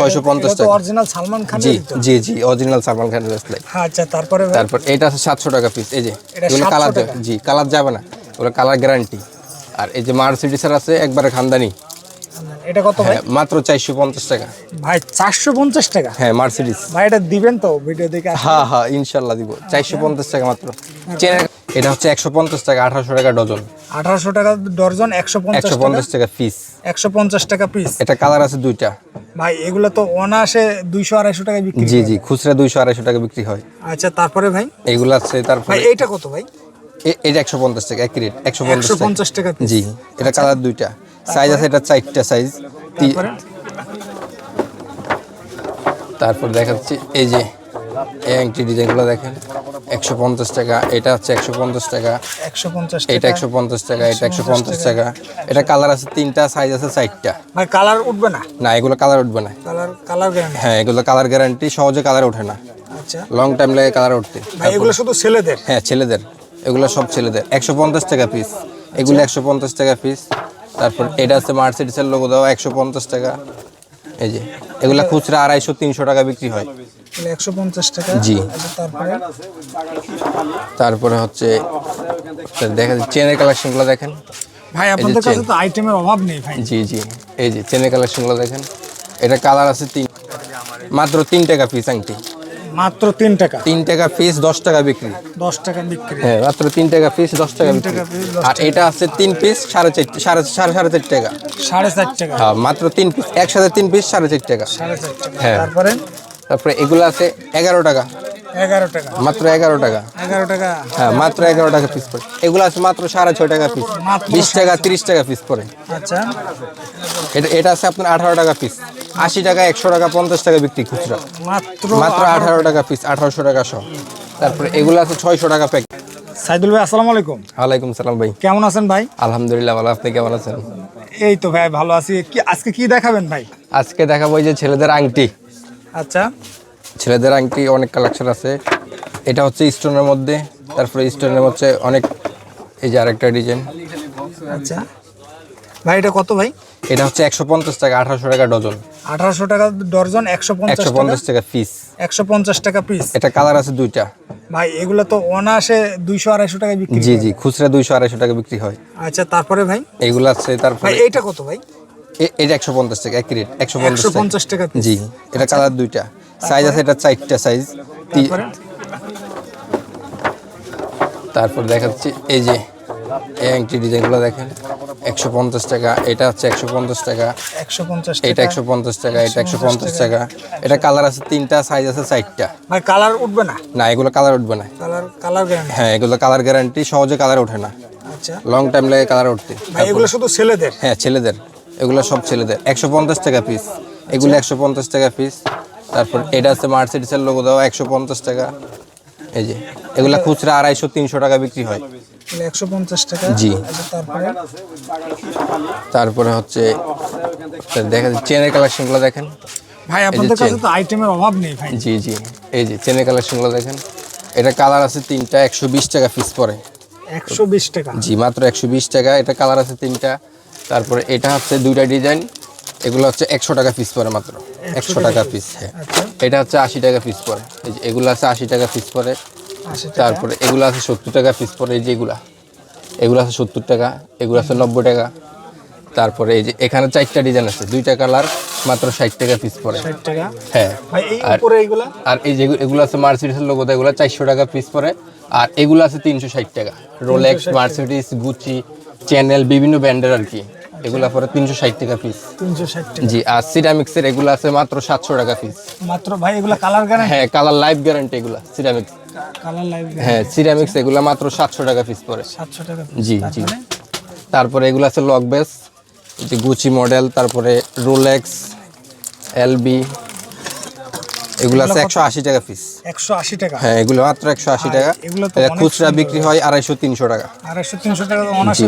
ছয়শো পঞ্চাশ টাকা। অরিজিনাল সালমান খান জি জি জি অরিজিনাল সালমান খানের ব্রেসলেট আচ্ছা তারপরে তারপর এটা আছে সাতশো টাকা পিস এই যে এগুলো কালার জি কালার যাবে না ওগুলো কালার গ্যারান্টি আর এই যে মার্সিডিসের আছে একবারে খানদানি। এটা কত ভাই? হ্যাঁ মাত্র টাকা। ভাই টাকা? হ্যাঁ মার্সিডিস ভাই এটা দিবেন তো ভিডিও দেখে হ্যাঁ হ্যাঁ দিব। পঞ্চাশ টাকা মাত্র। এটা হচ্ছে একশো পঞ্চাশ টাকা টাকা ডজন। আঠারোশো টাকা ডর্জন একশো পঞ্চাশ টাকা? পিস একশো পঞ্চাশ টাকা পিস এটা কালার আছে দুইটা। ভাই এগুলো তো অনাসে দুইশো আড়াইশো টাকা বিক্রি জি জি খুচরা দুইশো আড়াইশো টাকা বিক্রি হয়। আচ্ছা তারপরে ভাই? এগুলো আছে তারপরে এটা এইটা কত ভাই? এটা একশো পঞ্চাশ টাকা এক রেট একশো পঞ্চাশ টাকা। জি এটা কালার দুইটা। সাইজ আছে এটা চারটা সাইজ তারপরে? তারপর দেখাচ্ছি এই যে এই আংটি ডিজাইনগুলো দেখেন একশো পঞ্চাশ টাকা এটা হচ্ছে একশো পঞ্চাশ টাকা একশো পঞ্চাশ এটা একশো পঞ্চাশ টাকা এটা একশো পঞ্চাশ টাকা। এটা কালার আছে তিনটা সাইজ আছে চারটা। ভাই কালার উঠবে না? না এগুলো কালার উঠবে না। কালার কালার গ্যারান্টি হ্যাঁ এগুলো কালার গ্যারান্টি সহজে কালার ওঠে না। আচ্ছা। লং টাইম লাগে কালার উঠতে। এগুলো শুধু ছেলেদের? হ্যাঁ ছেলেদের। এগুলো সব ছেলেদের। একশো পঞ্চাশ টাকা পিস এগুলো একশো পঞ্চাশ টাকা পিস তারপর এটা আছে মার্সিডিসের লোগো দেওয়া একশো পঞ্চাশ টাকা। এই যে এগুলো খুচরা আড়াইশো তিনশো টাকা বিক্রি হয়। একশো পঞ্চাশ টাকা জি। তারপরে? তারপরে হচ্ছে দেখা চেনের কালেকশনগুলো দেখেন। ভাই আপনাদের কাছে তো আইটেমের অভাব নেই ভাই। জি জি এই যে চেনের কালেকশনগুলো দেখেন। এটা কালার আছে তিন মাত্র তিন টাকা পিস আংটি। মাত্র তিন টাকা। তিন টাকা পিস দশ টাকা বিক্রি। দশ টাকা বিক্রি। হ্যাঁ মাত্র তিন টাকা পিস দশ টাকা বিক্রি। আর এটা আছে তিন পিস সাড়ে চার সাড়ে সাড়ে সাড়ে চার টাকা। সাড়ে চার টাকা। হ্যাঁ মাত্র তিন পিস একসাথে তিন পিস সাড়ে চার টাকা। সাড়ে চার টাকা। হ্যাঁ। তারপরে? তারপরে এগুলো আছে এগারো টাকা। এগারো টাকা। মাত্র এগারো টাকা। এগারো টাকা। হ্যাঁ মাত্র এগারো টাকা পিস পড়ে। এগুলো আছে মাত্র সাড়ে ছয় টাকা পিস বিশ টাকা তিরিশ টাকা পিস পড়ে। আচ্ছা। এটা এটা আছে আপনার আঠারো টাকা পিস আশি টাকা একশো টাকা পঞ্চাশ টাকা বিক্রি খুচরা। মাত্র মাত্র আঠারো টাকা পিস আঠারোশো টাকা সহ তারপরে এগুলো আছে ছয়শো টাকা প্যাকেট সাইদুল ভাই আসসালামু আলাইকুম। ওয়ালাইকুম সালাম ভাই। কেমন আছেন ভাই? আলহামদুলিল্লাহ ভালো। আপনি কেমন আছেন? এই তো ভাই ভালো আছি। আজকে কি দেখাবেন ভাই? আজকে দেখাবো যে ছেলেদের আংটি। আচ্ছা। ছেলেদের আংটি অনেক কালেকশন আছে। এটা হচ্ছে স্টোনের মধ্যে তারপরে স্টোনের হচ্ছে অনেক এই যে আরেকটা ডিজাইন আচ্ছা। ভাই এটা কত ভাই? এটা হচ্ছে একশো পঞ্চাশ টাকা আঠারোশো টাকা ডজন। আঠারোশো টাকা ডজন একশো পঞ্চাশ পঞ্চাশ টাকা পিস একশো পঞ্চাশ টাকা পিস এটা কালার আছে দুইটা। ভাই এগুলো তো অনায়াসে দুইশো আড়াইশো টাকা বিক্রি জি জি খুচরা দুইশো আড়াইশো টাকা বিক্রি হয়। আচ্ছা তারপরে ভাই? এইগুলো আছে তারপরে ভাই এইটা কত ভাই? এটা একশো পঞ্চাশ টাকা এক রেট একশো পঞ্চাশ টাকা জি এটা কালার দুইটা। সাইজ আছে এটা চারটা সাইজ তারপর? দেখাচ্ছি এই যে এই আংটি ডিজাইনগুলো দেখেন একশো পঞ্চাশ টাকা এটা হচ্ছে একশো পঞ্চাশ টাকা। একশো পঞ্চাশ এটা একশো পঞ্চাশ টাকা এটা একশো পঞ্চাশ টাকা। এটা কালার আছে তিনটা সাইজ আছে চারটা। ভাই কালার উঠবে না? না এগুলো কালার উঠবে না। কালার কালার গ্যারান্টি হ্যাঁ এগুলো কালার গ্যারান্টি সহজে কালার ওঠে না। আচ্ছা। লং টাইম লাগে কালার উঠতে। এগুলো শুধু ছেলেদের? হ্যাঁ ছেলেদের। এগুলো সব ছেলেদের। একশো পঞ্চাশ টাকা পিস এগুলো একশো পঞ্চাশ টাকা পিস তারপর এটা আছে মার্সিডিসের লোগো দেওয়া একশো পঞ্চাশ টাকা। এই যে এগুলো খুচরা আড়াইশো তিনশো টাকা বিক্রি হয়। একশো পঞ্চাশ টাকা। জি। আচ্ছা তারপরে? হচ্ছে দেখা যায় চেনের কালেকশনগুলো দেখেন। ভাই আপনাদের। কাছে তো আইটেমের অভাব নেই ভাই। জি জি। এই যে চেনের কালেকশনগুলো দেখেন। এটা কালার আছে তিনটা একশো বিশ টাকা পিস পরে। একশো বিশ টাকা। জি মাত্র একশো বিশ টাকা। এটা কালার আছে তিনটা। তারপরে এটা হচ্ছে দুইটা ডিজাইন। এগুলো হচ্ছে একশো টাকা পিস পরে মাত্র। একশো টাকা পিস হ্যাঁ। আচ্ছা। এটা হচ্ছে আশি টাকা পিস পরে। এই যে এগুলো আছে আশি টাকা পিস পরে। তারপরে এগুলো আছে সত্তর টাকা পিস পরে এই যে এগুলা। এগুলো আছে সত্তর টাকা এগুলো আছে নব্বই টাকা। তারপরে এই যে এখানে চারটা ডিজাইন আছে। দুইটা কালার মাত্র ষাট টাকা পিস পরে। হ্যাঁ। আর- এই যে এগুলো আছে মার্সিডিসের লোগো এগুলো চারশো টাকা পিস পরে। আর এগুলো আছে তিনশো ষাট টাকা। রোলেক্স মার্সিডিস গুচি চ্যানেল বিভিন্ন ব্র্যান্ডের আর কি। এগুলো পরে তিনশো ষাট টাকা পিস তিনশো ষাট টাকা। জি আর সিরামিক্সের এগুলো আছে মাত্র সাতশো টাকা পিস মাত্র ভাই এগুলো কালার গ্যারান্টি হ্যাঁ কালার লাইফ গ্যারান্টি এগুলো সিরামিক্স কালার লাইভ হ্যাঁ সিরামিক্স এগুলো মাত্র সাতশো টাকা পিস পরে। সাতশো টাকা জি জি। তারপরে এগুলো আছে লক বেস যে গুচি মডেল তারপরে রোলেক্স এলবি এগুলো আছে একশো আশি টাকা পিস একশো আশি টাকা। হ্যাঁ এগুলো মাত্র একশো আশি টাকা। এগুলো তো খুচরা বিক্রি হয় আড়াইশো তিনশো টাকা। আড়াইশো তিনশো টাকা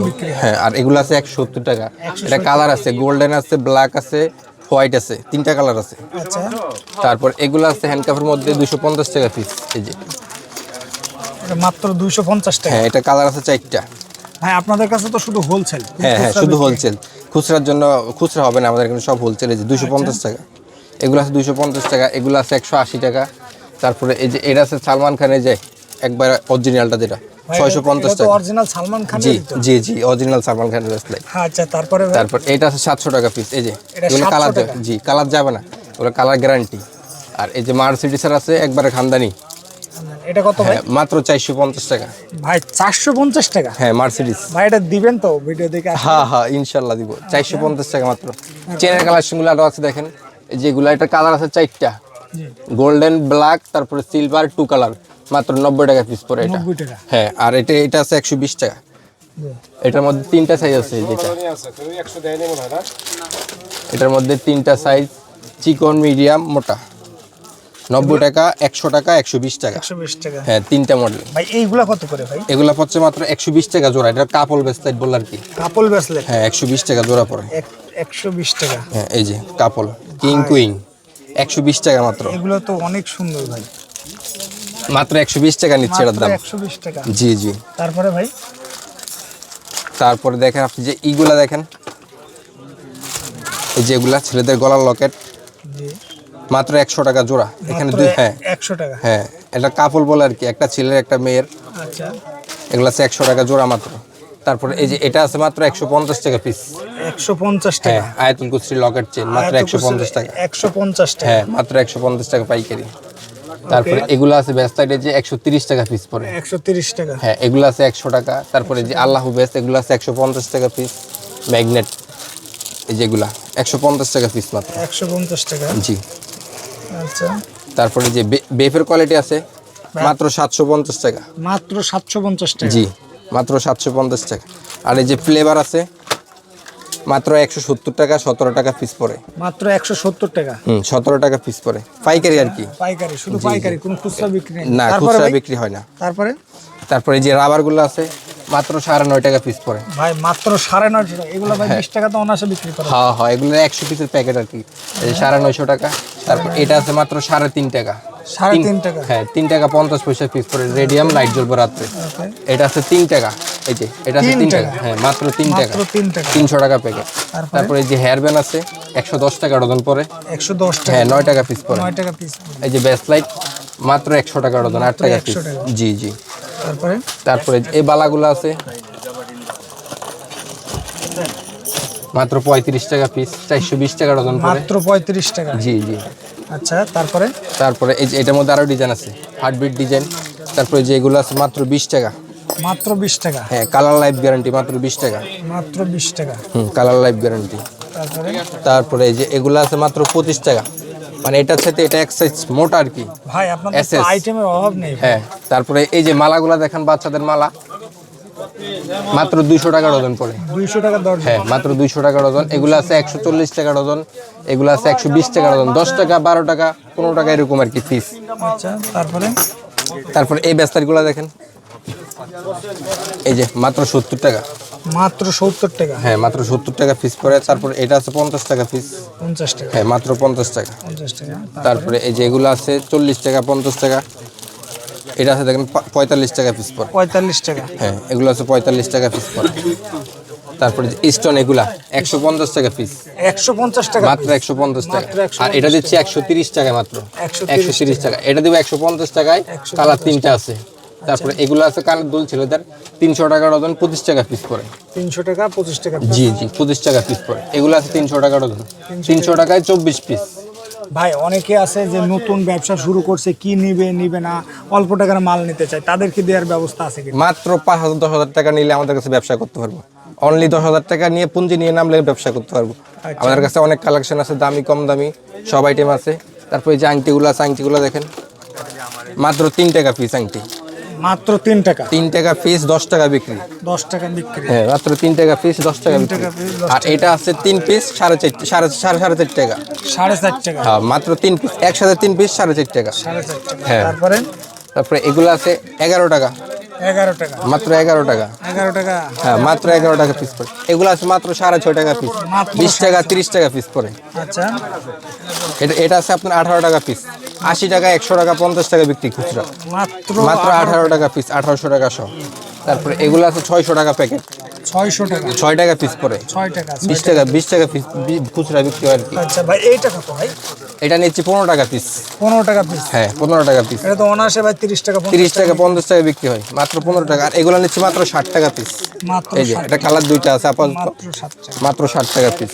বিক্রি হ্যাঁ। আর এগুলো আছে একশো সত্তর টাকা। এটা কালার আছে গোল্ডেন আছে ব্ল্যাক আছে হোয়াইট আছে তিনটা কালার আছে। আচ্ছা। তারপর এগুলো আছে হ্যান্ডকাফের মধ্যে দুশো পঞ্চাশ টাকা পিস এই যে। এটা মাত্র দুইশো পঞ্চাশ টাকা। হ্যাঁ এটা কালার আছে চারটা। ভাই আপনাদের কাছে তো শুধু হোলসেল হ্যাঁ হ্যাঁ শুধু হোলসেল খুচরার জন্য খুচরা হবে না আমাদের এখানে সব হোলসেল এই যে দুশো পঞ্চাশ টাকা। এগুলো আছে দুইশো পঞ্চাশ টাকা এগুলো আছে একশো আশি টাকা। তারপরে এই যে এটা আছে সালমান খানের যে একবার অরিজিনালটা যেটা ছয়শো পঞ্চাশ টাকা। অরিজিনাল সালমান খান জি জি জি অরিজিনাল সালমান খানের ব্রেসলেট আচ্ছা তারপরে তারপর এটা আছে সাতশো টাকা পিস এই যে এগুলো কালার জি কালার যাবে না ওগুলো কালার গ্যারান্টি আর এই যে মার্সিডিসের আছে একবারে খানদানি। এটা কত ভাই? হ্যাঁ মাত্র চারশো পঞ্চাশ টাকা। ভাই চারশো পঞ্চাশ টাকা? হ্যাঁ মার্সিডিস ভাই এটা দিবেন তো ভিডিও দেখে হ্যাঁ হ্যাঁ ইনশাল্লাহ দিব। চারশো পঞ্চাশ টাকা মাত্র। চেনের কালেকশনগুলো আরও আছে দেখেন। যেগুলো এটা কালার আছে চারটা। গোল্ডেন ব্ল্যাক তারপরে সিলভার টু কালার মাত্র নব্বই টাকা পিস পরে এটা। হ্যাঁ আর এটা এটা আছে একশো বিশ টাকা। এটার মধ্যে তিনটা সাইজ আছে যেটা। এটার মধ্যে তিনটা সাইজ চিকন মিডিয়াম মোটা। নব্বই টাকা একশো টাকা একশো বিশ টাকা। একশো বিশ টাকা। হ্যাঁ তিনটা মডেল ভাই এইগুলা কত করে ভাই? এগুলা পড়ছে মাত্র একশো বিশ টাকা জোড়া। এটা কাপল বেসলাইট বল আর কি। Couple bracelet? হ্যাঁ একশো বিশ টাকা জোড়া পড়ে। একশো বিশ টাকা। হ্যাঁ এই যে কাপল। King cooing. একশো বিশ টাকা মাত্র। এগুলো তো অনেক সুন্দর ভাই। মাত্র একশো বিশ টাকা নিচ্ছে এটার দাম। একশো বিশ টাকা। জি জি। তারপরে ভাই? তারপরে দেখেন আপনি যে ইগুলা দেখেন। এই যে এগুলা ছেলেদের গলার লকেট। জি। মাত্র একশো টাকা জোড়া। এখানে দুই হ্যাঁ। একশো টাকা। হ্যাঁ এটা কাপল বলে আর কি একটা ছেলের একটা মেয়ের। আচ্ছা। এগুলো আছে একশো টাকা জোড়া মাত্র। তারপরে এই যে এটা আছে মাত্র একশো পঞ্চাশ টাকা পিস একশো পঞ্চাশ হ্যাঁ টাকা আয়াতুল কুসরি লকেট চেন মাত্র একশো পঞ্চাশ টাকা। একশো পঞ্চাশ টাকা। হ্যাঁ মাত্র একশো পঞ্চাশ টাকা পাইকারি। তারপরে এগুলো আছে ব্যাসলাইটে যে একশো তিরিশ টাকা পিস পড়ে একশো তিরিশ টাকা। হ্যাঁ এগুলো আছে একশো টাকা। তারপরে যে আল্লাহ বেস্ট এগুলো আছে একশো পঞ্চাশ টাকা পিস ম্যাগনেট এই যেগুলা একশো পঞ্চাশ টাকা পিস মাত্র। একশো পঞ্চাশ টাকা। জি। আচ্ছা। তারপরে যে বেফের কোয়ালিটি আছে মাত্র সাতশো পঞ্চাশ টাকা। মাত্র সাতশো পঞ্চাশ টাকা। জি মাত্র সাতশো পঞ্চাশ টাকা। আর এই যে ফ্লেভার আছে মাত্র একশো সত্তর টাকা সতেরো টাকা পিস পরে মাত্র একশো সত্তর টাকা। হুম সতেরো টাকা পিস পরে পাইকারি আর কি। পাইকারি শুধু পাইকারি কোনো খুচরা বিক্রি না খুচরা বিক্রি হয় না। তারপরে? তারপরে যে রাবারগুলো আছে মাত্র সাড়ে নয় টাকা পিস পড়ে। ভাই মাত্র সাড়ে নয়শো টাকা। এগুলো ভাই বিশ টাকা তো অনাসে বিক্রি করে হ্যাঁ হ্যাঁ এগুলো একশো পিসের প্যাকেট আর কি। সাড়ে নয়শো টাকা। তারপর এটা আছে মাত্র সাড়ে তিন টাকা। সাড়ে তিন টাকা। হ্যাঁ তিন টাকা পঞ্চাশ পয়সা পিস পড়ে। রেডিয়াম লাইট জ্বলবে রাত্রে। এটা আছে তিন টাকা। এই যে এটা আছে তিন টাকা? হ্যাঁ মাত্র তিন টাকা। তিনশো টাকা প্যাকেট তারপরে? এই যে হেয়ার ব্যান্ড আছে একশো দশ টাকা ডজন পরে একশো দশ টাকা। হ্যাঁ নয় টাকা পিস পরে নয় টাকা পিস এই যে ব্যাস লাইট মাত্র একশো টাকা ডজন আট টাকা পিস 100 টাকা। জি জি। তারপরে? তারপরে এই বালাগুলো আছে। মাত্র পঁয়ত্রিশ টাকা পিস চারশো বিশ টাকা ডজন মাত্র পঁয়ত্রিশ টাকা? জি জি। আচ্ছা তারপরে? তারপরে এই যে এটার মধ্যে আরও ডিজাইন আছে হার্টবিট ডিজাইন তারপরে যে এগুলো আছে মাত্র বিশ টাকা। মাত্র বিশ টাকা? হ্যাঁ কালার লাইফ গ্যারান্টি মাত্র বিশ টাকা। মাত্র বিশ টাকা? হুম কালার লাইফ গ্যারান্টি তারপরে? তারপরে এই যে এগুলো আছে মাত্র পঁচিশ টাকা। মানে এটার সাথে এটা এক সাইজ মোটা আর কি। ভাই আপনাদের আইটেমের অভাব নেই হ্যাঁ তারপরে এই যে মালাগুলা দেখেন বাচ্চাদের মালা। মাত্র দুইশো টাকা ডজন পড়ে। দুইশো টাকা দরজা হ্যাঁ মাত্র দুইশো টাকা ডজন এগুলো আছে একশো চল্লিশ টাকা ডজন এগুলো আছে একশো বিশ টাকা ডজন দশ টাকা বারো টাকা পনেরো টাকা এরকম আর কি পিস আচ্ছা তারপরে? তারপর এই ব্যস্তারগুলো দেখেন। এই যে মাত্র সত্তর টাকা। মাত্র সত্তর টাকা। হ্যাঁ মাত্র সত্তর টাকা পিস পড়ে তারপর এটা আছে পঞ্চাশ টাকা পিস পঞ্চাশ টাকা। হ্যাঁ মাত্র পঞ্চাশ টাকা। পঞ্চাশ টাকা তারপরে? এই যে এগুলো আছে চল্লিশ টাকা পঞ্চাশ টাকা। এটা আছে দেখেন পা- পঁয়তাল্লিশ টাকা পিস পড়ে পঁয়তাল্লিশ টাকা। হ্যাঁ এগুলো আছে পঁয়তাল্লিশ টাকা পিস পড়ে তারপরে স্টোন এগুলা একশো পঞ্চাশ টাকা পিস একশো পঞ্চাশ টাকা মাত্র একশো পঞ্চাশ টাকা। আর এটা দিচ্ছি একশো তিরিশ টাকা মাত্র। 130 একশো তিরিশ টাকা। এটা দেবো একশো পঞ্চাশ টাকায়। কালার তিনটা আছে। তারপরে এগুলো আছে কানের দুল ছিল তার তিনশো টাকা ডজন পঁচিশ টাকা পিস পড়ে তিনশো টাকা পঁচিশ টাকা জি জি পঁচিশ টাকা পিস পড়ে এগুলো আছে তিনশো টাকা ডজন তিনশো টাকায় চব্বিশ পিস ভাই অনেকে আছে যে নতুন ব্যবসা শুরু করছে কি নিবে নিবে না অল্প টাকার মাল নিতে চায় তাদেরকে দেওয়ার ব্যবস্থা আছে কি মাত্র পাঁচ হাজার দশ হাজার টাকা নিলে আমাদের কাছে ব্যবসা করতে পারব। অনলি দশ হাজার টাকা নিয়ে পুঁজি নিয়ে নামলে ব্যবসা করতে পারব। আমাদের কাছে অনেক কালেকশন আছে দামি কম দামি সব আইটেম আছে। তারপরে যে আংটিগুলো আছে আংটিগুলো দেখেন। মাত্র তিন টাকা পিস আংটি। মাত্র তিন টাকা। তিন টাকা পিস দশ টাকা বিক্রি। দশ টাকা বিক্রি। হ্যাঁ মাত্র তিন টাকা পিস দশ টাকা বিক্রি। আর এটা আছে তিন পিস সাড়ে চার সাড়ে সাড়ে সাড়ে চার টাকা। সাড়ে চার টাকা। হ্যাঁ মাত্র তিন পিস একসাথে তিন পিস সাড়ে চার টাকা। সাড়ে চার টাকা। হ্যাঁ। তারপরে? তারপরে এগুলো আছে এগারো টাকা। এগারো টাকা। মাত্র এগারো টাকা। এগারো টাকা। হ্যাঁ মাত্র এগারো টাকা পিস পড়ে এগুলো আছে মাত্র সাড়ে ছয় টাকা পিস বিশ টাকা তিরিশ টাকা পিস পড়ে আচ্ছা। এটা এটা আছে আপনার আঠারো টাকা পিস আশি টাকা একশো টাকা পঞ্চাশ টাকা বিক্রি খুচরা। মাত্র আঠারো টাকা পিস আঠারোশো টাকা সহ। তারপরে এগুলো আছে ছয়শো টাকা প্যাকেট ছয়শো টাকা। ছয় টাকা পিস পড়ে ছয় টাকা বিশ টাকা। বিশ টাকা পিস খুচরা বিক্রি হয় আর কি। আচ্ছা ভাই এইটা কত ভাই? এটা নিচ্ছি পনেরো টাকা পিস পনেরো টাকা পিস হ্যাঁ পনেরো টাকা পিস এটা তো অনায়াসে ভাই তিরিশ টাকা তিরিশ টাকা পঞ্চাশ টাকা বিক্রি হয়। মাত্র পনেরো টাকা। আর এগুলো নিচ্ছি মাত্র ষাট টাকা পিস এই যে এটা কালার দুইটা আছে আপাতত। টাকা। মাত্র ষাট টাকা পিস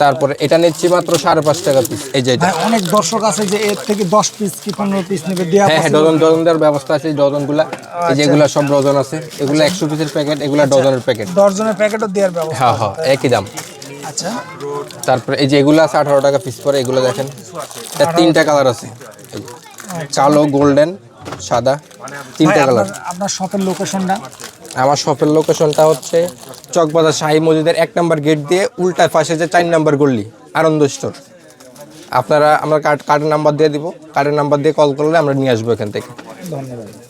তারপরে এটা নিচ্ছি মাত্র সাড়ে পাঁচ টাকা পিস এই যে এটা। অনেক দর্শক আছে যে এর থেকে দশ পিস কি পনেরো পিস নেবে দেওয়া হ্যাঁ হ্যাঁ ডজন ডজন দেওয়ার ব্যবস্থা আছে ডজনগুলা। এই যে এগুলা সব ডজন আছে। এগুলো একশো পিসের প্যাকেট এগুলা ডজনের প্যাকেট ডজনের জনের প্যাকেটও দেওয়ার ব্যবস্থা হ্যাঁ হ্যাঁ একই দাম। আচ্ছা। তারপরে এই যে এগুলো আছে আঠারো টাকা পিস পরে এগুলো দেখেন। তিনটা কালার আছে। যে। কালো গোল্ডেন সাদা তিনটা কালার আপনার শপের লোকেশনটা আমার শপের লোকেশনটা হচ্ছে চকবাজার শাহী মসজিদের এক নম্বর গেট দিয়ে উল্টা পাশে যে চার নম্বর গল্লি আনন্দ স্টোর আপনারা, আমরা কার্ড কার্ডের নাম্বার দিয়ে দিব। কার্ডের নাম্বার দিয়ে কল করলে আমরা নিয়ে আসব এখান থেকে। ধন্যবাদ।